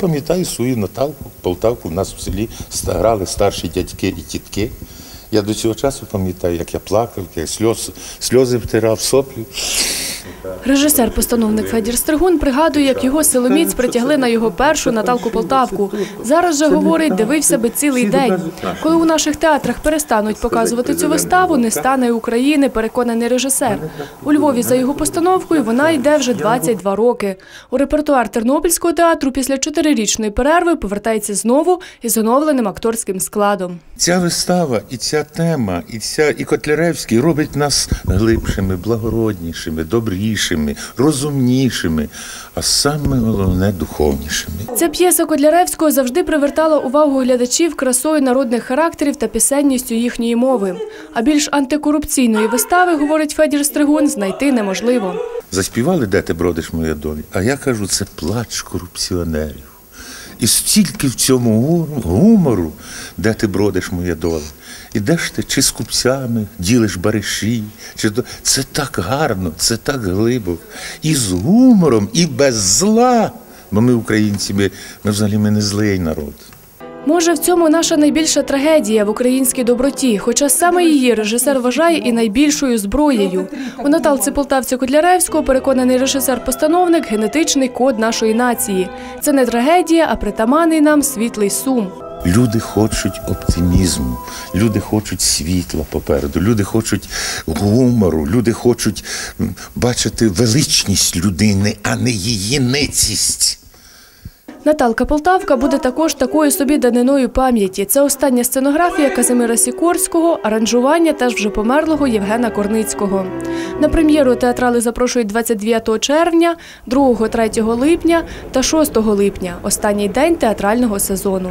Пам'ятаю свою Наталку, Полтавку, в нас в селі грали старші дядьки і тітки. Я до цього часу пам'ятаю, як я плакав, як я сльоз, сльози втирав соплі. Режисер-постановник Федір Стригун пригадує, як його силоміць притягли на його першу Наталку Полтавку. Зараз же говорить, дивився би цілий день. Коли у наших театрах перестануть показувати цю виставу, не стане України, переконаний режисер. У Львові за його постановкою вона йде вже 22 роки. У репертуар Тернопільського театру після чотирирічної перерви повертається знову із оновленим акторським складом. Ця вистава і ця тема, і ця і Котляревський робить нас глибшими, благороднішими, добрішими, розумнішими, а саме головне духовнішими. Ця п'єса Котляревського завжди привертала увагу глядачів красою народних характерів та пісенністю їхньої мови. А більш антикорупційної вистави, говорить Федір Стригун, знайти неможливо. Заспівали, де ти бродиш, моя доля. А я кажу, це плач корупціонерів. І стільки в цьому гумору, де ти бродиш, моя доля. Ідеш ти чи з купцями, ділиш бариші, чи то це так гарно, це так глибоко. І з гумором, і без зла. Бо ми, українці, ми, ми взагалі ми не злий народ. Може, в цьому наша найбільша трагедія в українській доброті, хоча саме її режисер вважає і найбільшою зброєю. У Наталці Полтавці Котляревського переконаний режисер-постановник генетичний код нашої нації. Це не трагедія, а притаманний нам світлий сум. Люди хочуть оптимізму, люди хочуть світла попереду, люди хочуть гумору, люди хочуть бачити величність людини, а не її ницість. Наталка Полтавка буде також такою собі даниною пам'яті. Це остання сценографія Казимира Сікорського, аранжування теж вже померлого Євгена Корницького. На прем'єру театрали запрошують 29 червня, 2-3 липня та 6 липня, останній день театрального сезону.